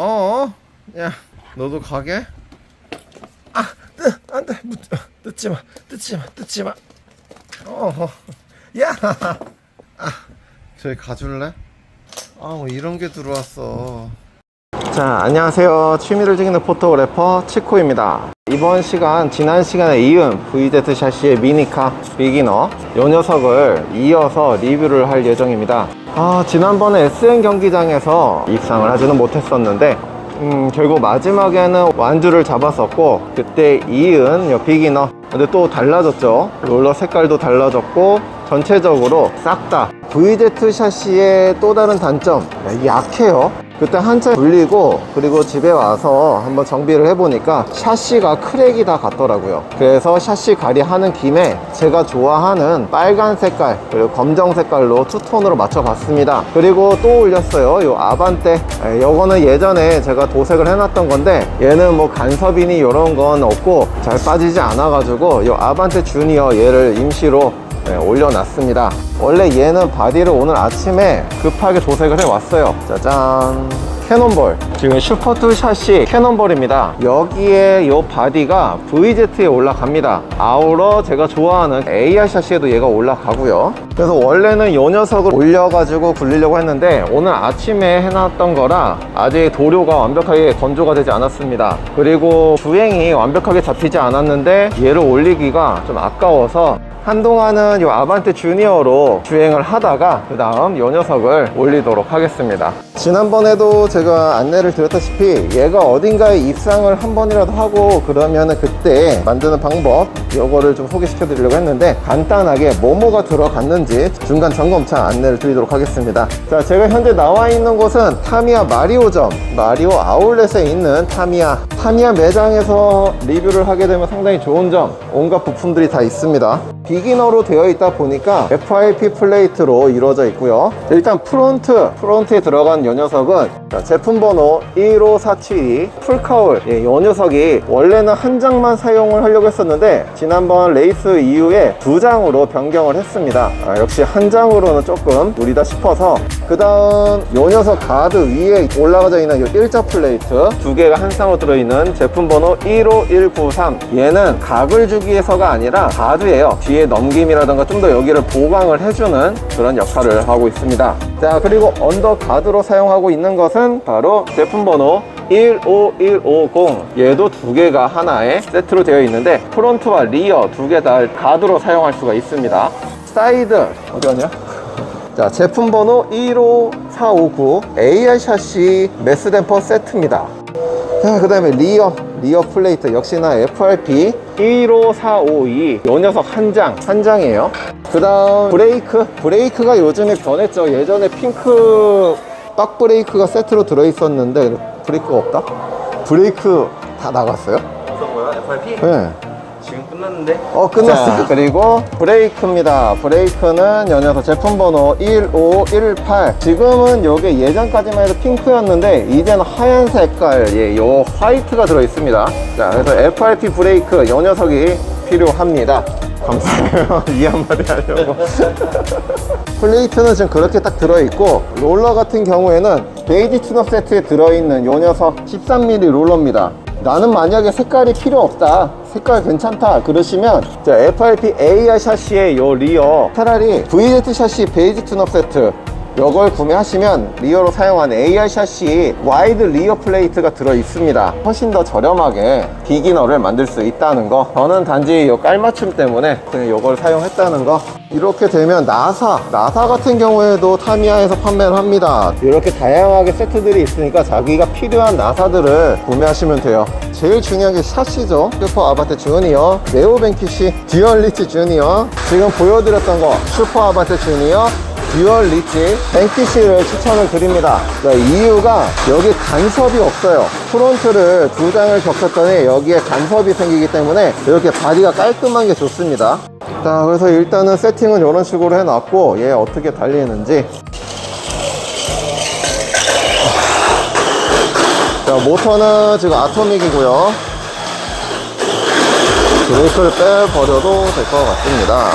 어? 야, 너도 가게? 아, 뜨, 안 돼. 묻, 어, 뜯지 마. 뜯지 마. 뜯지 마. 어허. 야! 아, 저기 가줄래? 아, 뭐 이런 게 들어왔어. 자, 안녕하세요. 취미를 즐기는 포토그래퍼 치코입니다. 이번 시간, 지난 시간에 이은 VZ 샤시의 미니카 비기너 이 녀석을 이어서 리뷰를 할 예정입니다. 아, 지난번에 SN 경기장에서 입상을 하지는 못했었는데 음, 결국 마지막에는 완주를 잡았었고 그때 이은 요 비기너 근데 또 달라졌죠 롤러 색깔도 달라졌고 전체적으로 싹 다 VZ 샤시의 또 다른 단점 약해요 그때 한참 돌리고 그리고 집에 와서 한번 정비를 해보니까 샤시가 크랙이 다 갔더라고요. 그래서 샤시 가리 하는 김에 제가 좋아하는 빨간 색깔 그리고 검정 색깔로 투톤으로 맞춰봤습니다. 그리고 또 올렸어요. 요 아반떼. 에, 요거는 예전에 제가 도색을 해놨던 건데 얘는 뭐 간섭이니 이런 건 없고 잘 빠지지 않아 가지고 요 아반떼 주니어 얘를 임시로 네, 올려놨습니다. 원래 얘는 바디를 오늘 아침에 급하게 도색을 해왔어요. 짜잔. 캐논볼. 지금 슈퍼 투 샷이 캐논볼입니다. 여기에 이 바디가 VZ에 올라갑니다. 아우러 제가 좋아하는 AR 샷시에도 얘가 올라가고요. 그래서 원래는 이 녀석을 올려가지고 굴리려고 했는데 오늘 아침에 해놨던 거라 아직 도료가 완벽하게 건조가 되지 않았습니다. 그리고 주행이 완벽하게 잡히지 않았는데 얘를 올리기가 좀 아까워서 한동안은 이 아반떼 주니어로 주행을 하다가 그 다음 이 녀석을 올리도록 하겠습니다. 지난번에도 제가 안내를 드렸다시피 얘가 어딘가에 입상을 한 번이라도 하고 그러면은 그때 만드는 방법 요거를 좀 소개시켜 드리려고 했는데 간단하게 뭐뭐가 들어갔는지 중간 점검차 안내를 드리도록 하겠습니다. 자 제가 현재 나와 있는 곳은 타미야 마리오점 마리오 아울렛에 있는 타미야 타미야 매장에서 리뷰를 하게 되면 상당히 좋은 점 온갖 부품들이 다 있습니다 비기너로 되어 있다 보니까 FIP 플레이트로 이루어져 있고요. 일단 프론트 프론트에 들어간 이 녀석은 자, 제품 번호 15472 풀카울. 예, 이 녀석이 원래는 한 장만 사용을 하려고 했었는데 지난번 레이스 이후에 두 장으로 변경을 했습니다. 아, 역시 한 장으로는 조금 무리다 싶어서. 그 다음 이 녀석 가드 위에 올라가져 있는 이 일자 플레이트. 두 개가 한 쌍으로 들어있는 제품 번호 15193 얘는 각을 주기 위해서가 아니라 가드예요. 뒤에 넘김이라던가 좀 더 여기를 보강을 해주는 그런 역할을 하고 있습니다. 자 그리고 언더 가드로 사용하고 있는 것은 바로 제품 번호 15150 얘도 두 개가 하나의 세트로 되어 있는데 프론트와 리어 두 개 다 가드로 사용할 수가 있습니다 사이드 어디 갔냐? 자 제품 번호 15459 AR 샤시 메스 댐퍼 세트입니다 자, 그 다음에 리어, 리어 플레이트 역시나 FRP 15452. 이 녀석 한 장, 한 장이에요. 그 다음 브레이크, 브레이크가 요즘에 변했죠. 예전에 핑크 박 브레이크가 세트로 들어있었는데 브레이크가 없다? 브레이크 다 나갔어요? 어떤 거요? FRP? 네. 지금 끝났는데? 어 끝났어요 그리고 브레이크입니다 브레이크는 연여서 제품 번호 1518 지금은 요게 예전까지만 해도 핑크였는데 이제는 하얀 색깔 예, 요 화이트가 들어 있습니다 자 그래서 FRP 브레이크 요 녀석이 필요합니다 감사해요. 이 한마디 하려고. 플레이트는 지금 그렇게 딱 들어있고 롤러 같은 경우에는 베이지 튜너 세트에 들어있는 요 녀석 13mm 롤러입니다. 나는 만약에 색깔이 필요 없다 색깔 괜찮다 그러시면 자, FRP AR 샤시의 요 리어 차라리 VZ 샤시 베이지 튜너 세트 이걸 구매하시면 리어로 사용한 AR 샤시 와이드 리어 플레이트가 들어 있습니다. 훨씬 더 저렴하게 비기너를 만들 수 있다는 거. 저는 단지 이 깔맞춤 때문에 그냥 이걸 사용했다는 거. 이렇게 되면 나사 나사 같은 경우에도 타미야에서 판매를 합니다. 이렇게 다양하게 세트들이 있으니까 자기가 필요한 나사들을 구매하시면 돼요. 제일 중요한 게 샤시죠. 슈퍼 아바테 주니어 네오 벤키시 듀얼리치 주니어. 지금 보여드렸던 거 슈퍼 아바테 주니어 듀얼 리치 뱅키시를 추천을 드립니다. 자, 이유가 여기 간섭이 없어요. 프론트를 두 장을 겹쳤더니 여기에 간섭이 생기기 때문에 이렇게 바디가 깔끔한 게 좋습니다. 자 그래서 일단은 세팅은 이런 식으로 해놨고 얘 어떻게 달리는지. 자 모터는 지금 아토믹이고요. 브레이크를 빼버려도 될 것 같습니다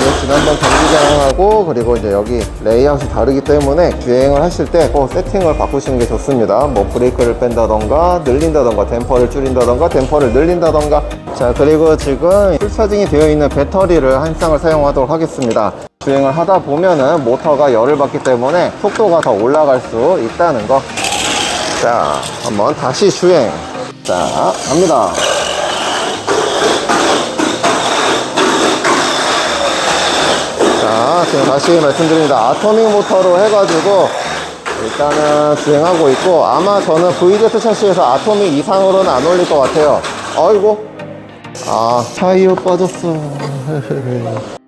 이렇게 지난번 경기장하고 그리고 이제 여기 레이아웃이 다르기 때문에 주행을 하실 때 꼭 세팅을 바꾸시는 게 좋습니다. 뭐 브레이크를 뺀다던가 늘린다던가 댐퍼를 줄인다던가 댐퍼를 늘린다던가 자 그리고 지금 풀차징이 되어 있는 배터리를 한 쌍을 사용하도록 하겠습니다. 주행을 하다 보면은 모터가 열을 받기 때문에 속도가 더 올라갈 수 있다는 거. 자, 한번 다시 주행. 자, 갑니다. 지금 다시 말씀드립니다. 아토믹 모터로 해가지고 일단은 주행하고 있고 아마 저는 VZ 샤시에서 아토믹 이상으로는 안 올릴 것 같아요. 아이고. 아, 타이어 빠졌어.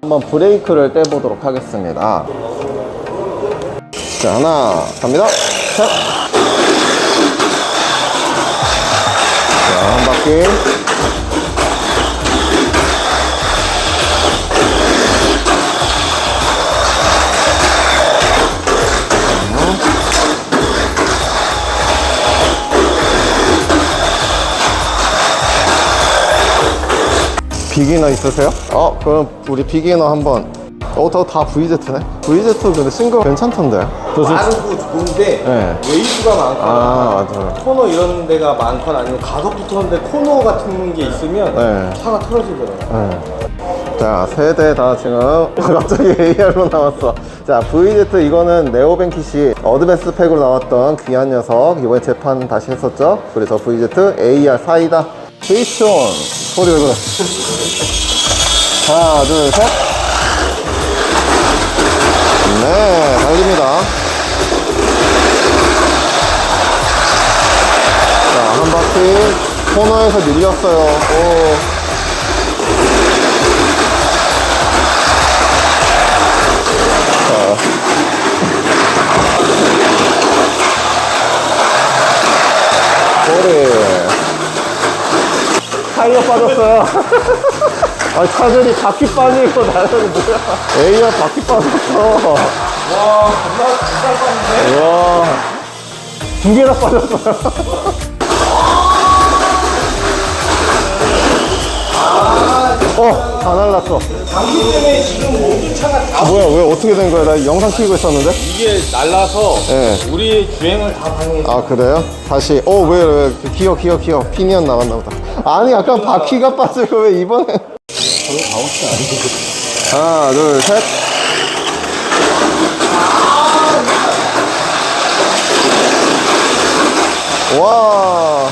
한번 브레이크를 떼보도록 하겠습니다. 자, 하나, 갑니다. 자. 자, 한 바퀴. 비기너 있으세요? 어, 그럼 우리 비기너 한번. 어, 다, 다 VZ네? VZ 근데 싱글 괜찮던데? 많고 좋은데 네. 웨이브가 많거나 아, 맞아요. 코너 이런 데가 많거나 아니면 가속 붙었는데 코너 같은 게 있으면 네. 차가 틀어지더라고요. 네. 자, 세 대 다 지금 갑자기 AR로 나왔어. 자, VZ 이거는 네오벤키시 어드밴스 팩으로 나왔던 귀한 녀석. 이번에 재판 다시 했었죠. 그래서 VZ AR 사이다. 스위치 온. 소리 왜 그래? 하나, 둘, 셋. 네, 달립니다. 자, 한 바퀴 코너에서 밀렸어요. 오. 타이어 빠졌어요. 아, 차들이 바퀴 빠지고 나는 뭐야. 에이야, 바퀴 빠졌어. 와, 겁나 비쌀 건데? 우와. 두 개나 빠졌어요. 어, 다 날랐어. 방금 때문에 지금 모든 차가 다 뭐야, 왜 어떻게 된 거야? 나 영상 키고 있었는데? 이게 날라서 네. 우리 주행을 다 방해했어. 아 그래요? 다시 어왜 왜 기어 기어 기어 피니언 나갔나 보다 아니 약간 바퀴가 빠지고 왜 이번에 하나 둘 셋 와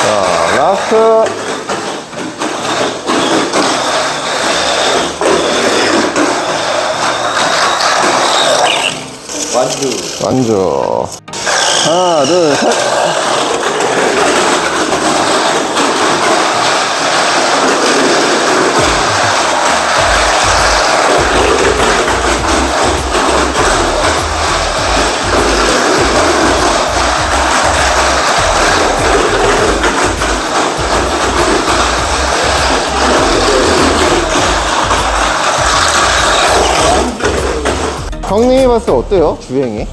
자, 라스트 완주. 완주 하나 둘 셋 형님이 봤을 때 어때요? 주행이?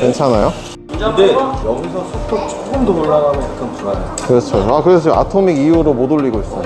괜찮아요? 근데 여기서 속도 조금 더 올라가면 약간 불안해. 그렇죠. 아, 그래서 지금 아토믹 이후로 못 올리고 있어요.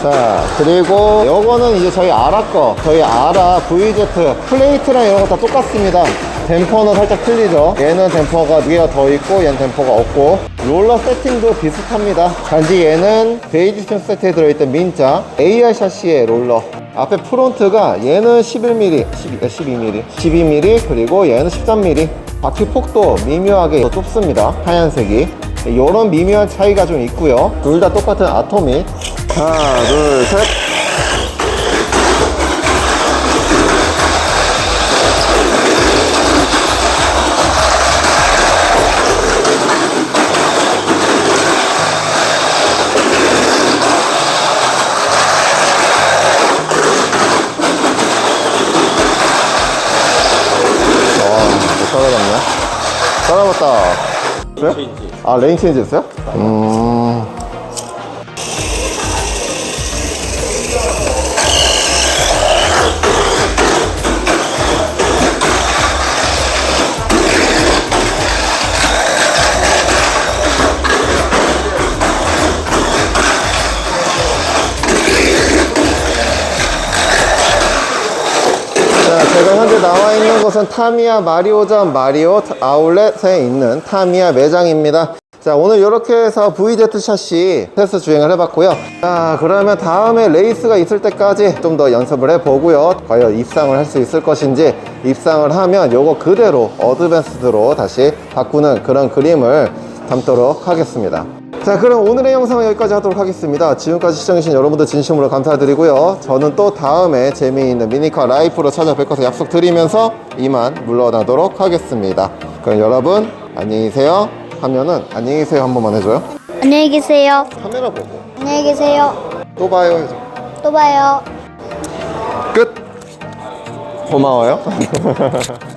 자, 그리고 요거는 이제 저희 아라 거. 저희 아라 VZ 플레이트랑 이런 거 다 똑같습니다. 댐퍼는 살짝 틀리죠. 얘는 댐퍼가 4개가 더 있고 얘는 댐퍼가 없고 롤러 세팅도 비슷합니다. 단지 얘는 베이지 튠 세트에 들어있던 민자 AR 샤시의 롤러 앞에 프론트가 얘는 11mm, 12, 12mm, 12mm 그리고 얘는 13mm 바퀴 폭도 미묘하게 더 좁습니다. 하얀색이 이런 미묘한 차이가 좀 있고요. 둘 다 똑같은 아토믹. 하나, 둘, 셋. 따라잡았다. 그래? 체인지. 아, 레인 체인지 했어요? 음. 이곳은 타미야 마리오점 마리오 아울렛에 있는 타미야 매장입니다. 자, 오늘 이렇게 해서 VZ 샷시 테스트 주행을 해봤고요. 자, 그러면 다음에 레이스가 있을 때까지 좀 더 연습을 해보고요. 과연 입상을 할 수 있을 것인지 입상을 하면 요거 그대로 어드밴스드로 다시 바꾸는 그런 그림을 담도록 하겠습니다. 자 그럼 오늘의 영상은 여기까지 하도록 하겠습니다. 지금까지 시청해주신 여러분들 진심으로 감사드리고요. 저는 또 다음에 재미있는 미니카 라이프로 찾아뵐 것을 약속드리면서 이만 물러나도록 하겠습니다. 그럼 여러분 안녕히 계세요. 하면은 안녕히 계세요 한 번만 해줘요. 안녕히 계세요. 카메라 보고. 안녕히 계세요. 또 봐요 해줘 또 봐요. 끝. 고마워요